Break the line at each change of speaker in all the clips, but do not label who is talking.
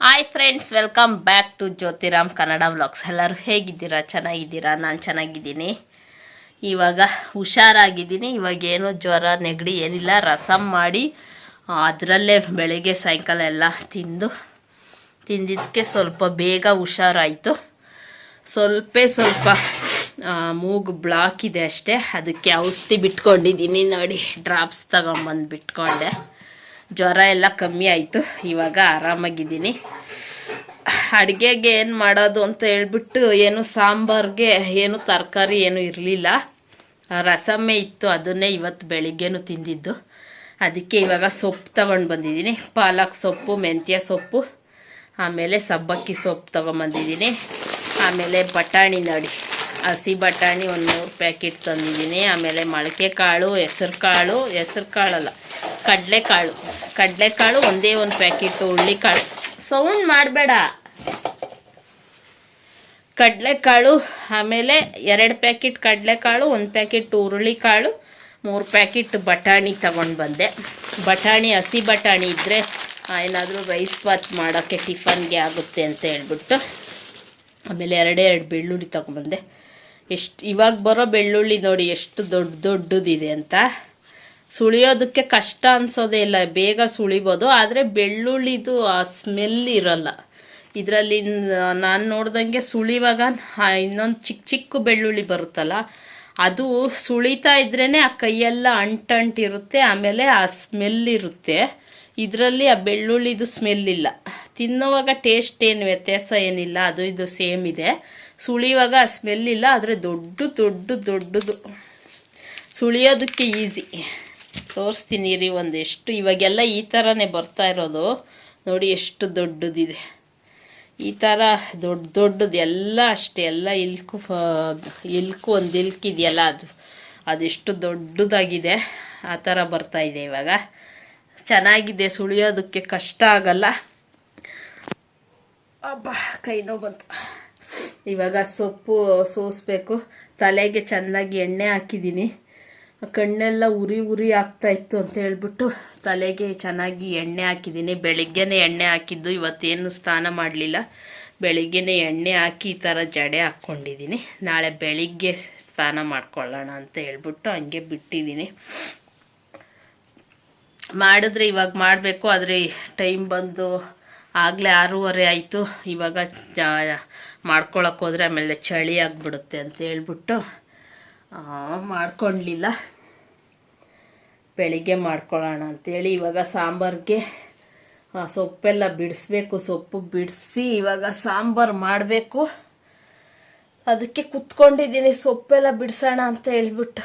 Hi friends welcome back to Jyothiram Kannada vlogs ಎಲ್ಲರೂ ಹೇಗಿದ್ದೀರಾ? ಚೆನ್ನಾಗಿದ್ದೀರಾ? ನಾನು ಚೆನ್ನಾಗಿದ್ದೀನಿ. ಇವಾಗ ಹುಷಾರಾಗಿದ್ದೀನಿ. ಇವಾಗ ಏನೋ ಜ್ವರ, ನೆಗಡಿ ಏನಿಲ್ಲ. ರಸಮ್ ಮಾಡಿ ಅದರಲ್ಲೇ ಬೆಳಗ್ಗೆ ಸಾಯಂಕಾಲ ಎಲ್ಲ ತಿಂದು, ತಿಂದಿದ್ದಕ್ಕೆ ಸ್ವಲ್ಪ ಬೇಗ ಹುಷಾರಾಯಿತು. ಸ್ವಲ್ಪ ಸ್ವಲ್ಪ ಮೂಗು ಬ್ಲಾಕ್ ಇದೆ ಅಷ್ಟೇ. ಅದಕ್ಕೆ ಔಷಧಿ ಬಿಟ್ಕೊಂಡಿದ್ದೀನಿ ನೋಡಿ. ಡ್ರಾಪ್ಸ್ ತಗೊಂಬಂದು ಬಿಟ್ಕೊಂಡೆ. ಜ್ವರ ಎಲ್ಲ ಕಮ್ಮಿ ಆಯಿತು, ಇವಾಗ ಆರಾಮಾಗಿದ್ದೀನಿ. ಅಡುಗೆಗೆ ಏನು ಮಾಡೋದು ಅಂತ ಹೇಳ್ಬಿಟ್ಟು ಏನು ಸಾಂಬಾರ್ಗೆ ಏನು ತರಕಾರಿ ಏನು ಇರಲಿಲ್ಲ. ರಸಮೇ ಇತ್ತು, ಅದನ್ನೇ ಇವತ್ತು ಬೆಳಿಗ್ಗೆನೂ ತಿಂದಿದ್ದು. ಅದಕ್ಕೆ ಇವಾಗ ಸೊಪ್ಪು ತಗೊಂಡು ಬಂದಿದ್ದೀನಿ. ಪಾಲಕ್ ಸೊಪ್ಪು, ಮೆಂತ್ಯ ಸೊಪ್ಪು, ಆಮೇಲೆ ಸಬ್ಬಕ್ಕಿ ಸೊಪ್ಪು ತೊಗೊಂಬಂದಿದ್ದೀನಿ. ಆಮೇಲೆ ಬಟಾಣಿ ನಡಿ. ಹಸಿ ಬಟಾಣಿ ಒಂದು ಮೂರು ಪ್ಯಾಕೆಟ್ ತಂದಿದ್ದೀನಿ. ಆಮೇಲೆ ಮೊಳಕೆ ಕಾಳು ಹೆಸರು ಕಾಳು ಹೆಸರು ಕಾಳಲ್ಲ ಕಡಲೆಕಾಳು. ಕಡಲೆಕಾಳು ಒಂದೇ ಒಂದು ಪ್ಯಾಕೆಟು ಹುಳ್ಳಿಕಾಳು ಸೌಂಡ್ ಮಾಡಬೇಡ. ಕಡಲೆಕಾಳು ಆಮೇಲೆ ಎರಡು ಪ್ಯಾಕೆಟ್ ಕಡಲೆಕಾಳು, ಒಂದು ಪ್ಯಾಕೆಟ್ ಹುರುಳಿಕಾಳು ಮೂರು ಪ್ಯಾಕೆಟ್ ಬಟಾಣಿ ತಗೊಂಡು ಬಂದೆ. ಬಟಾಣಿ, ಹಸಿ ಬಟಾಣಿ ಇದ್ದರೆ ಏನಾದರೂ ರೈಸ್ ಬಾತ್ ಮಾಡೋಕ್ಕೆ ಟಿಫನ್ಗೆ ಆಗುತ್ತೆ ಅಂತ ಹೇಳ್ಬಿಟ್ಟು ಆಮೇಲೆ ಎರಡೇ ಎರಡು ಬೆಳ್ಳುಳ್ಳಿ ತೊಗೊಂಡ್ಬಂದೆ ಎಷ್ಟು, ಇವಾಗ ಬರೋ ಬೆಳ್ಳುಳ್ಳಿ ನೋಡಿ ಎಷ್ಟು ದೊಡ್ಡ ದೊಡ್ಡದಿದೆ ಅಂತ. ಸುಳಿಯೋದಕ್ಕೆ ಕಷ್ಟ ಅನ್ಸೋದೇ ಇಲ್ಲ. ಬೇಗ ಸುಳಿಬೋದು. ಆದರೆ ಬೆಳ್ಳುಳ್ಳಿದು ಆ ಸ್ಮೆಲ್ ಇರಲ್ಲ. ಇದರಲ್ಲಿ ನಾನು ನೋಡ್ದಂಗೆ ಸುಳಿವಾಗ ಇನ್ನೊಂದು ಚಿಕ್ಕ ಚಿಕ್ಕ ಬೆಳ್ಳುಳ್ಳಿ ಬರುತ್ತಲ್ಲ, ಅದು ಸುಳಿತಾ ಇದ್ರೇ ಆ ಕೈಯೆಲ್ಲ ಅಂಟಂಟಿರುತ್ತೆ, ಆಮೇಲೆ ಆ ಸ್ಮೆಲ್ ಇರುತ್ತೆ. ಇದರಲ್ಲಿ ಆ ಬೆಳ್ಳುಳ್ಳಿದು ಸ್ಮೆಲ್ ಇಲ್ಲ. ತಿನ್ನುವಾಗ ಟೇಸ್ಟ್ ಏನು, ವ್ಯತ್ಯಾಸ ಏನಿಲ್ಲ, ಅದು ಇದು ಸೇಮ್ ಇದೆ. ಸುಳಿಯುವಾಗ ಆ ಸ್ಮೆಲ್ ಇಲ್ಲ, ಆದರೆ ದೊಡ್ಡ ದೊಡ್ಡ ದೊಡ್ಡದು. ಸುಳಿಯೋದಕ್ಕೆ ಈಸಿ ತೋರಿಸ್ತೀನಿ ರೀ ಒಂದೆಷ್ಟು. ಇವಾಗೆಲ್ಲ ಈ ಥರನೇ ಬರ್ತಾ ಇರೋದು. ನೋಡಿ ಎಷ್ಟು ದೊಡ್ಡದಿದೆ. ಈ ಥರ ದೊಡ್ಡ ದೊಡ್ಡದು ಎಲ್ಲ ಅಷ್ಟೇ, ಎಲ್ಲ ಇಲ್ಕು ಇಲ್ಕು ಒಂದು ಇಲ್ಕಿದೆಯಲ್ಲ ಅದು. ಅದೆಷ್ಟು ದೊಡ್ಡದಾಗಿದೆ. ಆ ಥರ ಬರ್ತಾಯಿದೆ ಇವಾಗ. ಚೆನ್ನಾಗಿದೆ, ಸುಳಿಯೋದಕ್ಕೆ ಕಷ್ಟ ಆಗಲ್ಲ. ಅಬ್ಬಾ, ಕೈ ನೋವು ಬಂತು. ಇವಾಗ ಸೊಪ್ಪು ಸೋಸಬೇಕು. ತಲೆಗೆ ಚೆನ್ನಾಗಿ ಎಣ್ಣೆ ಹಾಕಿದ್ದೀನಿ. ಕಣ್ಣೆಲ್ಲ ಉರಿ ಉರಿ ಆಗ್ತಾ ಇತ್ತು ಅಂತ ಹೇಳ್ಬಿಟ್ಟು ತಲೆಗೆ ಚೆನ್ನಾಗಿ ಎಣ್ಣೆ ಹಾಕಿದ್ದೀನಿ. ಬೆಳಿಗ್ಗೆನೇ ಎಣ್ಣೆ ಹಾಕಿದ್ದು, ಇವತ್ತೇನು ಸ್ನಾನ ಮಾಡಲಿಲ್ಲ. ಬೆಳಿಗ್ಗೆನೇ ಎಣ್ಣೆ ಹಾಕಿ ಈ ಥರ ಜಡೆ ಹಾಕ್ಕೊಂಡಿದ್ದೀನಿ. ನಾಳೆ ಬೆಳಿಗ್ಗೆ ಸ್ನಾನ ಮಾಡ್ಕೊಳ್ಳೋಣ ಅಂತ ಹೇಳ್ಬಿಟ್ಟು ಹಂಗೆ ಬಿಟ್ಟಿದ್ದೀನಿ. ಮಾಡಿದ್ರೆ ಇವಾಗ ಮಾಡಬೇಕು, ಆದರೆ ಟೈಮ್ ಬಂದು ಆಗಲೇ ಆರೂವರೆ ಆಯಿತು. ಇವಾಗ ಮಾಡ್ಕೊಳಕ್ಕೆ ಹೋದರೆ ಆಮೇಲೆ ಚಳಿ ಆಗಿಬಿಡುತ್ತೆ ಅಂತ ಹೇಳ್ಬಿಟ್ಟು ಮಾಡ್ಕೊಳ್ಲಿಲ್ಲ ಬೆಳಿಗ್ಗೆ ಮಾಡ್ಕೊಳ್ಳೋಣ ಅಂತೇಳಿ ಇವಾಗ ಸಾಂಬಾರ್ಗೆ ಸೊಪ್ಪೆಲ್ಲ ಬಿಡಿಸ್ಬೇಕು, ಸೊಪ್ಪು ಬಿಡಿಸಿ ಇವಾಗ ಸಾಂಬಾರು ಮಾಡಬೇಕು. ಅದಕ್ಕೆ ಕುತ್ಕೊಂಡಿದ್ದೀನಿ, ಸೊಪ್ಪೆಲ್ಲ ಬಿಡಿಸೋಣ ಅಂತ ಹೇಳ್ಬಿಟ್ಟು.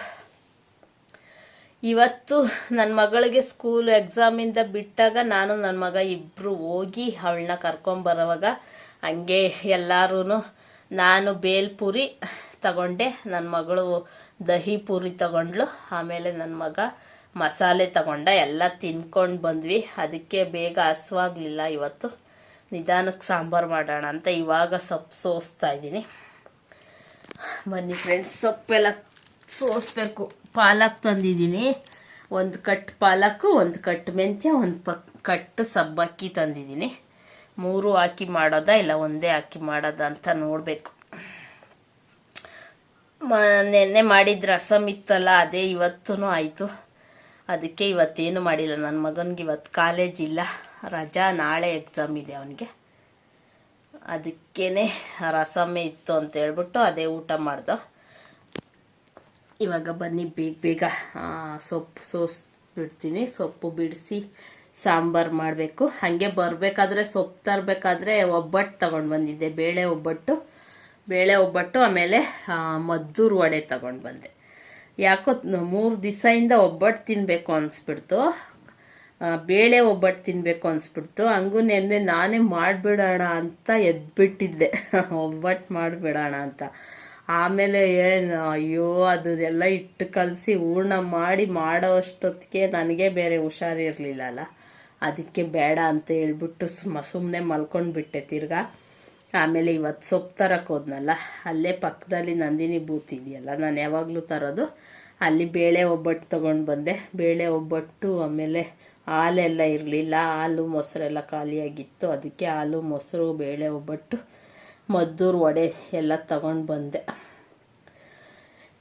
ಇವತ್ತು ನನ್ನ ಮಗಳಿಗೆ ಸ್ಕೂಲ್ ಎಕ್ಸಾಮಿಂದ ಬಿಟ್ಟಾಗ ನಾನು ನನ್ನ ಮಗ ಇಬ್ಬರು ಹೋಗಿ ಅವಳನ್ನ ಕರ್ಕೊಂಬರೋವಾಗ ಹಂಗೆ ಎಲ್ಲರೂ ನಾನು ಬೇಲ್ಪುರಿ ತಗೊಂಡೆ. ನನ್ನ ಮಗಳು ದಹಿ ಪೂರಿ ತಗೊಂಡ್ಳು. ಆಮೇಲೆ ನನ್ನ ಮಗ ಮಸಾಲೆ ತಗೊಂಡ. ಎಲ್ಲ ತಿನ್ಕೊಂಡು ಬಂದ್ವಿ. ಅದಕ್ಕೆ ಬೇಗ ಹಸುವಾಗಲಿಲ್ಲ ಇವತ್ತು. ನಿಧಾನಕ್ಕೆ ಸಾಂಬಾರು ಮಾಡೋಣ ಅಂತ ಇವಾಗ ಸೊಪ್ಪು ಸೋಸ್ತಾ ಇದ್ದೀನಿ. ಬನ್ನಿ ಫ್ರೆಂಡ್ಸ್ ಸೊಪ್ಪೆಲ್ಲ ಸೋಸ್ಬೇಕು. ಪಾಲಕ್ ತಂದಿದ್ದೀನಿ. ಒಂದು ಕಟ್ ಪಾಲಕ್ಕು ಒಂದು ಕಟ್ ಮೆಂತ್ಯ, ಒಂದು ಪಕ್ ಕಟ್ ಸಬ್ಬಕ್ಕಿ ತಂದಿದ್ದೀನಿ. ಮೂರು ಹಾಕಿ ಮಾಡೋದಾ ಇಲ್ಲ ಒಂದೇ ಹಾಕಿ ಮಾಡೋದಾ ಅಂತ ನೋಡಬೇಕು. ನೆನ್ನೆ ಮಾಡಿದ ರಸಮ್ ಇತ್ತಲ್ಲ, ಅದೇ ಇವತ್ತೂ ಆಯಿತು. ಅದಕ್ಕೆ ಇವತ್ತೇನು ಮಾಡಿಲ್ಲ. ನನ್ನ ಮಗನಿಗೆ ಇವತ್ತು ಕಾಲೇಜ್ ಇಲ್ಲ. ರಜಾ ನಾಳೆ ಎಕ್ಸಾಮ್ ಇದೆ ಅವನಿಗೆ. ಅದಕ್ಕೇ ರಸಮ್ಮೆ ಇತ್ತು ಅಂತ ಹೇಳ್ಬಿಟ್ಟು ಅದೇ ಊಟ ಮಾಡ್ದೋ. ಇವಾಗ ಬನ್ನಿ ಬೇಗ ಬೇಗ ಸೊಪ್ಪು ಸೋಸ್ ಬಿಡ್ತೀನಿ. ಸೊಪ್ಪು ಬಿಡಿಸಿ ಸಾಂಬಾರು ಮಾಡಬೇಕು. ಹಾಗೆ ಬರಬೇಕಾದ್ರೆ, ಸೊಪ್ಪು ತರಬೇಕಾದ್ರೆ ಒಬ್ಬಟ್ಟು ತಗೊಂಡು ಬಂದಿದ್ದೆ, ಬೇಳೆ ಒಬ್ಬಟ್ಟು. ಬೇಳೆ ಒಬ್ಬಟ್ಟು, ಆಮೇಲೆ ಮದ್ದೂರು ವಡೆ ತಗೊಂಡು ಬಂದೆ. ಯಾಕೋ ಮೂರು ದಿವಸದಿಂದ ಒಬ್ಬಟ್ಟು ತಿನ್ನಬೇಕು ಅನಿಸ್ಬಿಡ್ತು. ಬೇಳೆ ಒಬ್ಬಟ್ಟು ತಿನ್ನಬೇಕು ಅನಿಸ್ಬಿಡ್ತು. ಹಂಗೂ ನೆನ್ನೆ ನಾನೇ ಮಾಡಿಬಿಡೋಣ ಅಂತ ಎದ್ಬಿಟ್ಟಿದ್ದೆ. ಒಬ್ಬಟ್ಟು ಮಾಡಿಬಿಡೋಣ ಅಂತ. ಆಮೇಲೆ ಏನು, ಅಯ್ಯೋ, ಅದನ್ನೆಲ್ಲ ಇಟ್ಟು ಕಲಸಿ ಹೂರ್ಣ ಮಾಡಿ ಮಾಡೋ ಅಷ್ಟೊತ್ತಿಗೆ ನನಗೆ ಬೇರೆ ಹುಷಾರಿರಲಿಲ್ಲ ಅಲ್ಲ ಅದಕ್ಕೆ ಬೇಡ ಅಂತ ಹೇಳ್ಬಿಟ್ಟು ಸುಮ್ಮ ಸುಮ್ಮನೆ ಮಲ್ಕೊಂಡ್ಬಿಟ್ಟೆ ತಿರ್ಗಾ. ಆಮೇಲೆ ಇವತ್ತು ಸೊಪ್ಪು ತರಕ್ಕೆ ಹೋದ್ನಲ್ಲ, ಅಲ್ಲೇ ಪಕ್ಕದಲ್ಲಿ ನಂದಿನಿ ಬೂತ್ ಇದೆಯಲ್ಲ, ನಾನು ಯಾವಾಗಲೂ ತರೋದು ಅಲ್ಲಿ ಬೇಳೆ ಒಬ್ಬಟ್ಟು ತೊಗೊಂಡು ಬಂದೆ. ಬೇಳೆ ಒಬ್ಬಟ್ಟು, ಆಮೇಲೆ ಹಾಲೆಲ್ಲ ಇರಲಿಲ್ಲ, ಹಾಲು ಮೊಸರೆಲ್ಲ ಖಾಲಿಯಾಗಿತ್ತು. ಅದಕ್ಕೆ ಹಾಲು, ಮೊಸರು, ಬೇಳೆ ಒಬ್ಬಟ್ಟು, ಮದ್ದೂರು ವಡೆ ಎಲ್ಲ ತಗೊಂಡು ಬಂದೆ.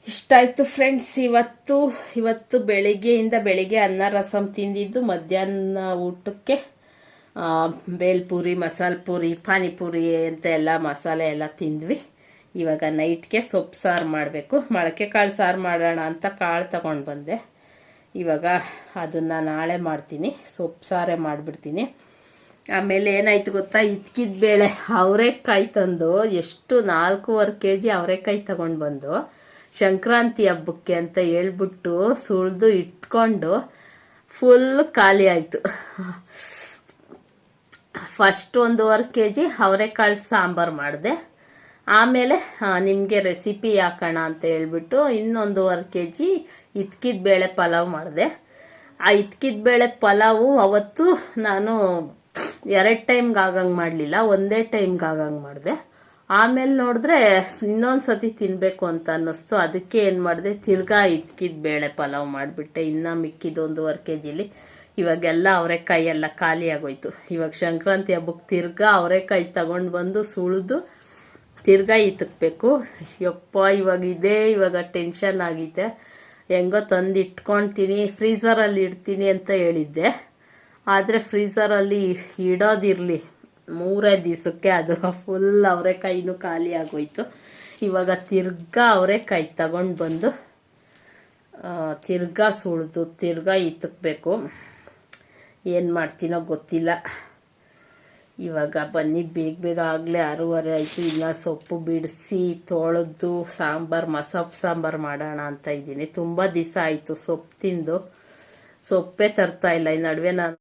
ಇಷ್ಟಾಯಿತು ಫ್ರೆಂಡ್ಸ್ ಇವತ್ತು ಇವತ್ತು ಬೆಳಿಗ್ಗೆಯಿಂದ ಬೆಳಿಗ್ಗೆ ಅನ್ನ ರಸಂ ತಿಂದಿದ್ದು, ಮಧ್ಯಾಹ್ನ ಊಟಕ್ಕೆ ಬೇಲ್ಪುರಿ, ಮಸಾಲೆ ಪೂರಿ, ಪಾನಿಪುರಿ ಅಂತ ಎಲ್ಲ ಮಸಾಲೆ ಎಲ್ಲ ತಿಂದ್ವಿ. ಇವಾಗ ನೈಟ್ಗೆ ಸೊಪ್ಪು ಸಾರು ಮಾಡಬೇಕು. ಮೊಳಕೆ ಕಾಳು ಸಾರು ಮಾಡೋಣ ಅಂತ ಕಾಳು ತಗೊಂಡು ಬಂದೆ. ಇವಾಗ ಅದನ್ನು ನಾಳೆ ಮಾಡ್ತೀನಿ. ಸೊಪ್ಪು ಸಾರೇ ಮಾಡಿಬಿಡ್ತೀನಿ. ಆಮೇಲೆ ಏನಾಯ್ತು ಗೊತ್ತಾ? ಇದ್ಕಿದ ಬೇಳೆ ಅವರೆಕಾಯಿ ತಂದು ಎಷ್ಟು ನಾಲ್ಕೂವರೆ ಕೆ ಜಿ ಅವರೆಕಾಯಿ ತಗೊಂಡು ಬಂದು ಸಂಕ್ರಾಂತಿ ಹಬ್ಬಕ್ಕೆ ಅಂತ ಹೇಳ್ಬಿಟ್ಟು ಸುಳಿದು ಇಟ್ಕೊಂಡು ಫುಲ್ ಖಾಲಿ ಆಯಿತು. ಫಸ್ಟ್ ಒಂದೂವರೆ ಕೆ ಜಿ ಅವರೆಕಾಳು ಸಾಂಬಾರು ಮಾಡಿದೆ. ಆಮೇಲೆ ನಿಮಗೆ ರೆಸಿಪಿ ಹಾಕೋಣ ಅಂತ ಹೇಳ್ಬಿಟ್ಟು ಇನ್ನೊಂದೂವರೆ ಕೆ ಜಿ ಇತ್ಕಿದ ಬೇಳೆ ಪಲಾವ್ ಮಾಡಿದೆ. ಆ ಇತ್ಕಿದ ಬೇಳೆ ಪಲಾವು ಅವತ್ತು ನಾನು ಎರಡು ಟೈಮ್ಗೆ ಆಗಂಗೆ ಮಾಡಲಿಲ್ಲ, ಒಂದೇ ಟೈಮ್ಗೆ ಆಗಂಗೆ ಮಾಡಿದೆ. ಆಮೇಲೆ ನೋಡಿದ್ರೆ ಇನ್ನೊಂದು ಸತಿ ತಿನ್ನಬೇಕು ಅಂತ ಅನ್ನಿಸ್ತು. ಅದಕ್ಕೆ ಏನು ಮಾಡಿದೆ, ತಿರ್ಗಾ ಇದ್ಕಿದ ಬೇಳೆ ಪಲಾವ್ ಮಾಡಿಬಿಟ್ಟೆ. ಇನ್ನೂ ಮಿಕ್ಕಿದ ಒಂದೂವರೆ ಕೆ ಜಿಲಿ ಇವಾಗೆಲ್ಲ ಅವರೆಕಾಯಿ ಎಲ್ಲ ಖಾಲಿಯಾಗೋಯ್ತು ಇವಾಗ ಸಂಕ್ರಾಂತಿ ಹಬ್ಬಕ್ಕೆ ತಿರ್ಗಾ ಅವರೆಕಾಯಿ ತಗೊಂಡು ಬಂದು ಸುಳಿದು ತಿರ್ಗಾ ಇತ್ತಕ್ಬೇಕು ಯಪ್ಪ, ಇವಾಗ ಇದೇ ಇವಾಗ ಟೆನ್ಷನ್ ಆಗಿದೆ. ಹೆಂಗೋ ತಂದು ಇಟ್ಕೊಳ್ತೀನಿ ಫ್ರೀಸರಲ್ಲಿ ಇಡ್ತೀನಿ ಅಂತ ಹೇಳಿದ್ದೆ. ಆದರೆ ಫ್ರೀಸರಲ್ಲಿ ಇಡೋದಿರಲಿ. ಮೂರೇ ದಿವಸಕ್ಕೆ ಅದು ಫುಲ್ ಅವರೆಕಾಯಿನೂ ಖಾಲಿ ಆಗೋಯ್ತು. ಇವಾಗ ತಿರ್ಗಾ ಅವರೆಕಾಯಿ ತಗೊಂಡು ಬಂದು ತಿರ್ಗಾ ಸುಳಿದು, ತಿರ್ಗಾ ಇತ್ತಕ್ಬೇಕು ಏನು ಮಾಡ್ತೀನೋ ಗೊತ್ತಿಲ್ಲ. ಇವಾಗ ಬನ್ನಿ, ಬೇಗ ಬೇಗ ಆಗಲೇ ಆರೂವರೆ ಆಯಿತು. ಇಲ್ಲ ಸೊಪ್ಪು ಬಿಡಿಸಿ, ತೊಳೆದು, ಸಾಂಬಾರು ಮಸೊಪ್ಪು ಸಾಂಬಾರು ಮಾಡೋಣ ಅಂತ ಇದ್ದೀನಿ. ತುಂಬ ದಿವಸ ಆಯಿತು ಸೊಪ್ಪು ತಿಂದು. ಸೊಪ್ಪೇ ಇಲ್ಲ. ಈ ನಡುವೆ ನಾನು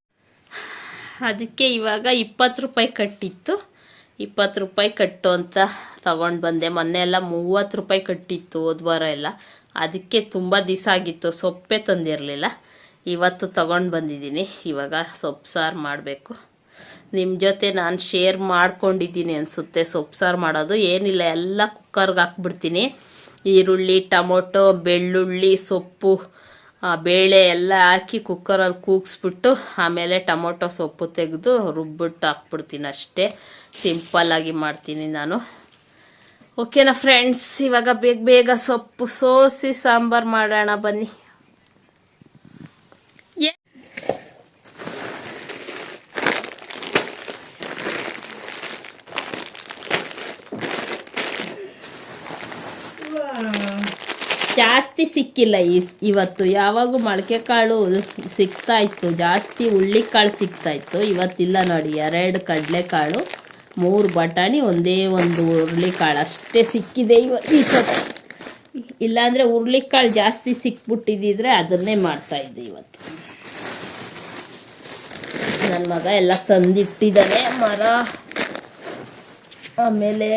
ಅದಕ್ಕೆ ಇವಾಗ ಇಪ್ಪತ್ತು ರೂಪಾಯಿ ಕಟ್ಟಿತ್ತು. ಇಪ್ಪತ್ತು ರೂಪಾಯಿ ಕಟ್ಟು ಅಂತ ತಗೊಂಡು ಬಂದೆ. ಮೊನ್ನೆ ಎಲ್ಲ ಮೂವತ್ತು ರೂಪಾಯಿ ಕಟ್ಟಿತ್ತು ಹೋದ್ವಾರ ಎಲ್ಲ. ಅದಕ್ಕೆ ತುಂಬ ದಿವಸ ಆಗಿತ್ತು. ಸೊಪ್ಪೇ ತಂದಿರಲಿಲ್ಲ. ಇವತ್ತು ತಗೊಂಡು ಬಂದಿದ್ದೀನಿ. ಇವಾಗ ಸೊಪ್ಪು ಸಾರು ಮಾಡಬೇಕು. ನಿಮ್ಮ ಜೊತೆ ನಾನು ಶೇರ್ ಮಾಡ್ಕೊಂಡಿದ್ದೀನಿ ಅನಿಸುತ್ತೆ ಸೊಪ್ಪು ಸಾರು ಮಾಡೋದು. ಏನಿಲ್ಲ, ಎಲ್ಲ ಕುಕ್ಕರ್ಗೆ ಹಾಕ್ಬಿಡ್ತೀನಿ. ಈರುಳ್ಳಿ, ಟೊಮೊಟೊ, ಬೆಳ್ಳುಳ್ಳಿ, ಸೊಪ್ಪು ಬೇಳೆ ಎಲ್ಲ ಹಾಕಿ ಕುಕ್ಕರಲ್ಲಿ ಕೂಗಿಸ್ಬಿಟ್ಟು ಆಮೇಲೆ ಟೊಮೊಟೊ ಸೊಪ್ಪು ತೆಗೆದು ರುಬ್ಬಿಟ್ಟು ಹಾಕ್ಬಿಡ್ತೀನಿ ಅಷ್ಟೇ. ಸಿಂಪಲ್ಲಾಗಿ ಮಾಡ್ತೀನಿ ನಾನು. ಓಕೆನಾ ಫ್ರೆಂಡ್ಸ್ ಇವಾಗ ಬೇಗ ಬೇಗ ಸೊಪ್ಪು ಸೋಸಿ ಸಾಂಬಾರು ಮಾಡೋಣ ಬನ್ನಿ. ಜಾಸ್ತಿ ಸಿಕ್ಕಿಲ್ಲ ಈ ಇವತ್ತು. ಯಾವಾಗೂ ಮೊಳಕೆ ಕಾಳು ಸಿಗ್ತಾ ಇತ್ತು ಜಾಸ್ತಿ ಕಾಳು ಸಿಗ್ತಾ ಇತ್ತು ಇವತ್ತಿಲ್ಲ ನೋಡಿ, ಎರಡು ಕಡಲೆಕಾಳು ಮೂರು ಬಟಾಣಿ, ಒಂದೇ ಒಂದು ಹುರುಳಿಕಾಳು ಅಷ್ಟೇ ಸಿಕ್ಕಿದೆ ಇವತ್ತು. ಈ ಸತಿ. ಇಲ್ಲಾಂದರೆ ಹುರುಳಿಕಾಳು ಜಾಸ್ತಿ ಸಿಕ್ಬಿಟ್ಟಿದ್ದಿದ್ರೆ ಅದನ್ನೇ ಮಾಡ್ತಾಯಿದ್ದೆ ಇವತ್ತು. ನನ್ನ ಮಗ ಎಲ್ಲ ತಂದಿಟ್ಟಿದ್ದಾನೆ ಮರ, ಆಮೇಲೆ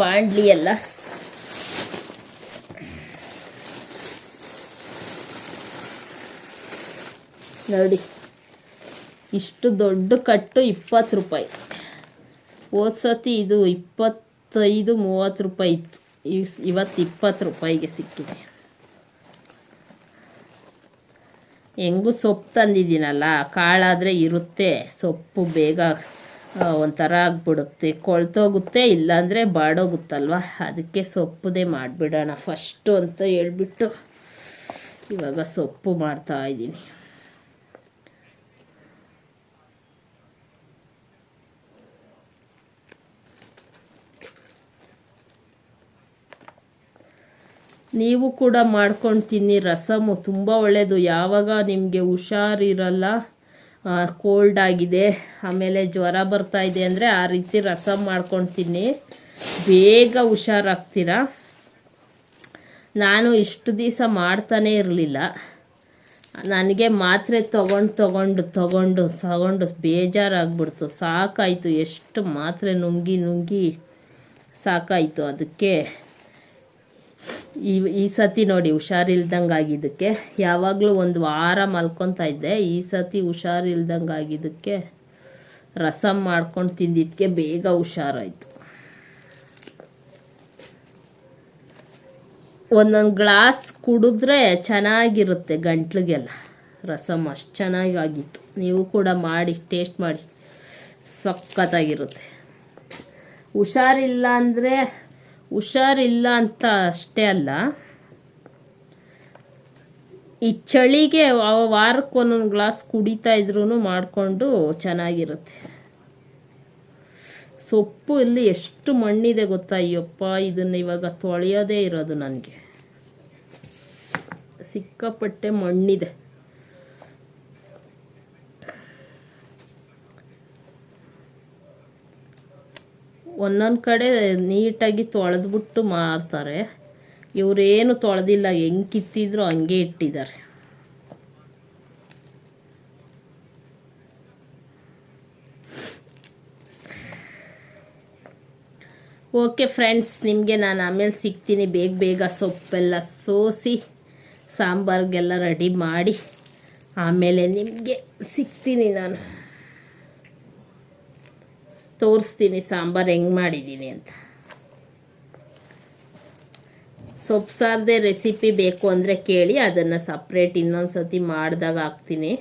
ಬಾಂಡ್ಲಿ ಎಲ್ಲ ನೋಡಿ. ಇಷ್ಟು ದೊಡ್ಡ ಕಟ್ಟು ಇಪ್ಪತ್ತು ರೂಪಾಯಿ. ಸತಿ ಇದು ಇಪ್ಪತ್ತೈದು, ಮೂವತ್ತು ರೂಪಾಯಿ ಇತ್ತು. ಇವತ್ತು ಇಪ್ಪತ್ತು ರೂಪಾಯಿಗೆ ಸಿಕ್ಕಿದೆ. ಹೆಂಗೂ ಸೊಪ್ಪು ತಂದಿದ್ದೀನಲ್ಲ, ಕಾಳಾದರೆ ಇರುತ್ತೆ, ಸೊಪ್ಪು ಬೇಗ ಒಂಥರ ಆಗ್ಬಿಡುತ್ತೆ. ಕೊಳ್ತೋಗುತ್ತೆ, ಇಲ್ಲಾಂದರೆ ಬಾಡೋಗುತ್ತಲ್ವ? ಅದಕ್ಕೆ ಸೊಪ್ಪುದೇ ಮಾಡಿಬಿಡೋಣ. ಫಸ್ಟು ಅಂತ ಹೇಳ್ಬಿಟ್ಟು ಇವಾಗ ಸೊಪ್ಪು ಮಾಡ್ತಾ ಇದ್ದೀನಿ. ನೀವು ಕೂಡ ಮಾಡ್ಕೊಂಡು ತಿನ್ನಿ ರಸಮು ತುಂಬ ಒಳ್ಳೆಯದು ಯಾವಾಗ ನಿಮಗೆ ಹುಷಾರಿರಲ್ಲ ಕೋಲ್ಡ್ ಆಗಿದೆ, ಆಮೇಲೆ ಜ್ವರ ಬರ್ತಾ ಇದೆ ಅಂದರೆ ಆ ರೀತಿ ರಸಂ ಮಾಡ್ಕೊಂಡು ತಿನ್ನಿ ಬೇಗ ಹುಷಾರಾಗ್ತೀರ? ನಾನು ಇಷ್ಟು ದಿವಸ ಮಾಡ್ತಾನೇ ಇರಲಿಲ್ಲ. ನನಗೆ ಮಾತ್ರೆ ತೊಗೊಂಡು ತೊಗೊಂಡು ತೊಗೊಂಡು ತಗೊಂಡು ಬೇಜಾರಾಗ್ಬಿಡ್ತು. ಸಾಕಾಯಿತು. ಎಷ್ಟು ಮಾತ್ರೆ ನುಂಗಿ ನುಂಗಿ ಸಾಕಾಯಿತು. ಅದಕ್ಕೆ ಈ ಈ ಸತಿ ನೋಡಿ ಹುಷಾರಿಲ್ದಂಗೆ ಆಗಿದ್ದಕ್ಕೆ ಯಾವಾಗಲೂ ಒಂದು ವಾರ ಮಲ್ಕೊತಾ ಇದ್ದೆ. ಈ ಸತಿ ಹುಷಾರಿಲ್ದಂಗೆ ಆಗಿದ್ದಕ್ಕೆ ರಸಮ್ ಮಾಡ್ಕೊಂಡು ತಿಂದಿದ್ದಕ್ಕೆ ಬೇಗ ಹುಷಾರಾಯಿತು. ಒಂದೊಂದು ಗ್ಲಾಸ್ ಕುಡಿದ್ರೆ ಚೆನ್ನಾಗಿರುತ್ತೆ ಗಂಟ್ಲಿಗೆಲ್ಲ. ರಸಮ್ ಅಷ್ಟು ಚೆನ್ನಾಗಿ ಆಗಿತ್ತು ನೀವು ಕೂಡ ಮಾಡಿ, ಟೇಸ್ಟ್ ಮಾಡಿ. ಸಖತ್ತಾಗಿರುತ್ತೆ. ಹುಷಾರಿಲ್ಲ ಅಂದರೆ ಹುಷಾರಿಲ್ಲ ಅಂತ ಅಷ್ಟೇ ಅಲ್ಲ. ಈ ಚಳಿಗೆ ವಾರಕ್ಕೆ ಒಂದೊಂದು ಗ್ಲಾಸ್ ಕುಡಿತಾ ಇದ್ರೂ ಮಾಡಿಕೊಂಡು ಚೆನ್ನಾಗಿರುತ್ತೆ. ಸೊಪ್ಪು ಇಲ್ಲಿ ಎಷ್ಟು ಮಣ್ಣಿದೆ ಗೊತ್ತಾ? ಅಯ್ಯಪ್ಪ, ಇದನ್ನು ಇವಾಗ ತೊಳೆಯೋದೇ ಇರೋದು ನನಗೆ. ಸಿಕ್ಕಾಪಟ್ಟೆ ಮಣ್ಣಿದೆ. ಒಂದೊಂದು ಕಡೆ ನೀಟಾಗಿ ತೊಳೆದ್ಬಿಟ್ಟು ಮಾರ್ತಾರೆ. ಇವರೇನು ತೊಳೆದಿಲ್ಲ, ಹೆಂಗೆ ಕಿತ್ತಿದ್ರು ಹಂಗೆ ಇಟ್ಟಿದ್ದಾರೆ. ಓಕೆ ಫ್ರೆಂಡ್ಸ್, ನಿಮಗೆ ನಾನು ಆಮೇಲೆ ಸಿಗ್ತೀನಿ. ಬೇಗ ಬೇಗ ಸೊಪ್ಪೆಲ್ಲ ಸೋಸಿ, ಸಾಂಬಾರಿಗೆಲ್ಲ ರೆಡಿ ಮಾಡಿ, ಆಮೇಲೆ ನಿಮಗೆ ಸಿಗ್ತೀನಿ ನಾನು. ತೋರಿಸ್ತೀನಿ, ಸಾಂಬಾರು ಹೆಂಗೆ ಮಾಡಿದ್ದೀನಿ ಅಂತ. ಸೊಪ್ಪು ಸಾರದೆ ರೆಸಿಪಿ ಬೇಕು ಅಂದರೆ ಕೇಳಿ, ಅದನ್ನು ಸಪ್ರೇಟ್ ಇನ್ನೊಂದು ಸತಿ ಮಾಡಿದಾಗ ಹಾಕ್ತೀನಿ.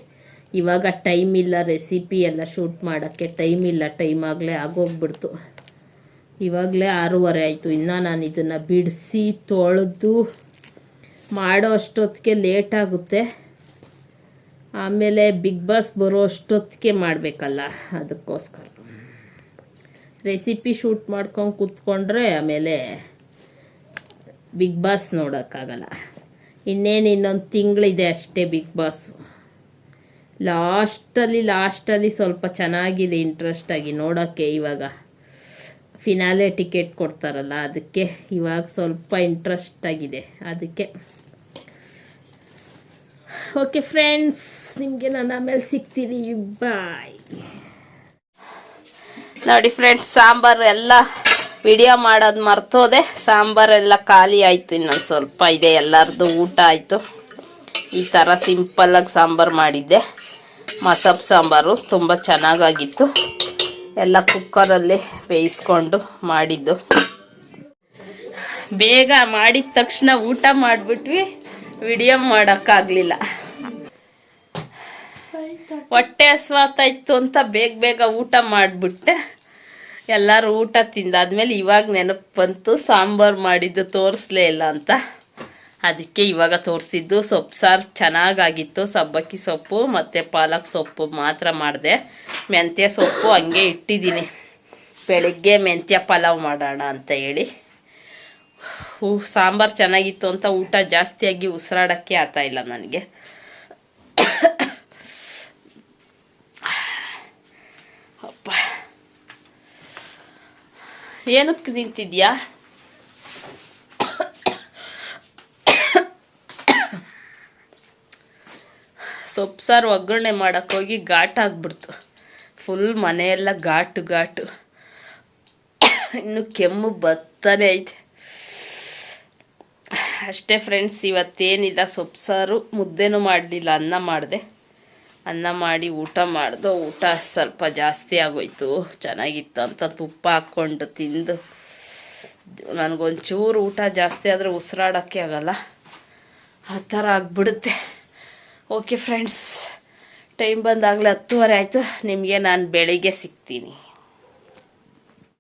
ಇವಾಗ ಟೈಮ್ ಇಲ್ಲ ರೆಸಿಪಿ ಎಲ್ಲ ಶೂಟ್ ಮಾಡೋಕ್ಕೆ ಟೈಮ್ ಇಲ್ಲ ಟೈಮ್ ಆಗಲೇ ಆಗೋಗ್ಬಿಡ್ತು. ಇವಾಗಲೇ ಆರೂವರೆ ಆಯಿತು, ಇನ್ನು ನಾನು ಇದನ್ನು ಬಿಡಿಸಿ ತೊಳೆದು ಮಾಡೋ ಅಷ್ಟೊತ್ತಿಗೆ ಲೇಟ್ ಆಗುತ್ತೆ. ಆಮೇಲೆ ಬಿಗ್ ಬಾಸ್ ಬರೋ ಅಷ್ಟೊತ್ತಿಗೆ ಮಾಡಬೇಕಲ್ಲ, ಅದಕ್ಕೋಸ್ಕರ. ರೆಸಿಪಿ ಶೂಟ್ ಮಾಡ್ಕೊಂಡು ಕೂತ್ಕೊಂಡ್ರೆ ಆಮೇಲೆ ಬಿಗ್ ಬಾಸ್ ನೋಡೋಕ್ಕಾಗಲ್ಲ. ಇನ್ನೇನು ಇನ್ನೊಂದು ತಿಂಗಳಿದೆ ಅಷ್ಟೇ ಬಿಗ್ ಬಾಸು ಲಾಸ್ಟಲ್ಲಿ ಲಾಸ್ಟಲ್ಲಿ ಸ್ವಲ್ಪ ಚೆನ್ನಾಗಿದೆ ಇಂಟ್ರೆಸ್ಟಾಗಿ ನೋಡೋಕ್ಕೆ ಇವಾಗ. ಫಿನಾಲೆ ಟಿಕೆಟ್ ಕೊಡ್ತಾರಲ್ಲ, ಅದಕ್ಕೆ ಇವಾಗ ಸ್ವಲ್ಪ ಇಂಟ್ರೆಸ್ಟ್ ಆಗಿದೆ, ಅದಕ್ಕೆ. ಓಕೆ ಫ್ರೆಂಡ್ಸ್ ನಿಮಗೆ ನಾನು ಆಮೇಲೆ ಸಿಗ್ತೀನಿ. ಬಾಯ್ ನೋಡಿ ಫ್ರೆಂಡ್ಸ್ ಸಾಂಬಾರು ಎಲ್ಲ ವಿಡಿಯೋ ಮಾಡೋದು ಮರ್ತೋದೆ. ಸಾಂಬಾರೆಲ್ಲ ಖಾಲಿ ಆಯಿತು, ಇನ್ನೊಂದು ಸ್ವಲ್ಪ ಇದೆ ಎಲ್ಲರದ್ದು ಊಟ ಆಯಿತು. ಈ ಥರ ಸಿಂಪಲ್ಲಾಗಿ ಸಾಂಬಾರು ಮಾಡಿದ್ದೆ. ಮಸಬ್ ಸಾಂಬಾರು ತುಂಬ ಚೆನ್ನಾಗಾಗಿತ್ತು. ಎಲ್ಲ ಕುಕ್ಕರಲ್ಲಿ ಬೇಯಿಸ್ಕೊಂಡು ಮಾಡಿದ್ದು. ಬೇಗ ಮಾಡಿದ ತಕ್ಷಣ ಊಟ ಮಾಡಿಬಿಟ್ವಿ. ವಿಡಿಯೋ ಮಾಡೋಕ್ಕಾಗಲಿಲ್ಲ. ಹೊಟ್ಟೆ ಹಸ್ವಾತಾಯ್ತು ಅಂತ ಬೇಗ ಬೇಗ ಊಟ ಮಾಡಿಬಿಟ್ಟೆ. ಎಲ್ಲರೂ ಊಟ ತಿಂದಾದ್ಮೇಲೆ ಇವಾಗ ನೆನಪು ಬಂತು, ಸಾಂಬಾರು ಮಾಡಿದ್ದು ತೋರಿಸ್ಲೇ ಇಲ್ಲ ಅಂತ. ಅದಕ್ಕೆ ಇವಾಗ ತೋರಿಸಿದ್ದು ಸೊಪ್ಪು ಸಾರು ಚೆನ್ನಾಗಾಗಿತ್ತು. ಸಬ್ಬಕ್ಕಿ ಸೊಪ್ಪು ಮತ್ತು ಪಾಲಕ್ ಸೊಪ್ಪು ಮಾತ್ರ ಮಾಡಿದೆ. ಮೆಂತ್ಯ ಸೊಪ್ಪು ಹಂಗೆ ಇಟ್ಟಿದ್ದೀನಿ. ಬೆಳಿಗ್ಗೆ ಮೆಂತ್ಯ ಪಲಾವ್ ಮಾಡೋಣ ಅಂತ ಹೇಳಿ. ಹೂ ಸಾಂಬಾರು ಚೆನ್ನಾಗಿತ್ತು ಅಂತ ಊಟ ಜಾಸ್ತಿಯಾಗಿ ಉಸಿರಾಡೋಕ್ಕೆ ಇಲ್ಲ ನನಗೆ. ಏನಕ್ಕೆ ನಿಂತಿದ್ಯಾ ಸೊಪ್ಪು ಸಾರು ಒಗ್ಗರಣೆ ಮಾಡೋಕ್ಕೋಗಿ ಘಾಟ್ ಆಗ್ಬಿಡ್ತು. ಫುಲ್ ಮನೆಯೆಲ್ಲ ಘಾಟು ಘಾಟು. ಇನ್ನು ಕೆಮ್ಮು ಬತ್ತಾನೆ ಐತೆ. ಅಷ್ಟೇ ಫ್ರೆಂಡ್ಸ್, ಇವತ್ತೇನಿಲ್ಲ. ಸೊಪ್ಪು ಸಾರು ಮುದ್ದೆನೂ ಮಾಡಲಿಲ್ಲ, ಅನ್ನ ಮಾಡಿದೆ. ಅನ್ನ ಮಾಡಿ ಊಟ ಮಾಡಿದೋ, ಊಟ ಸ್ವಲ್ಪ ಜಾಸ್ತಿ ಆಗೋಯ್ತು. ಚೆನ್ನಾಗಿತ್ತು ಅಂತ ತುಪ್ಪ ಹಾಕ್ಕೊಂಡು ತಿಂದು. ನನಗೊಂಚೂರು ಊಟ ಜಾಸ್ತಿ ಆದರೆ ಉಸಿರಾಡೋಕ್ಕೆ ಆಗಲ್ಲ. ಆ ಥರ ಆಗಿಬಿಡುತ್ತೆ. ಓಕೆ ಫ್ರೆಂಡ್ಸ್ ಟೈಮ್ ಬಂದಾಗಲೇ ಹತ್ತುವರೆ ಆಯಿತು. ನಿಮಗೆ ನಾನು ಬೆಳಿಗ್ಗೆ ಸಿಗ್ತೀನಿ.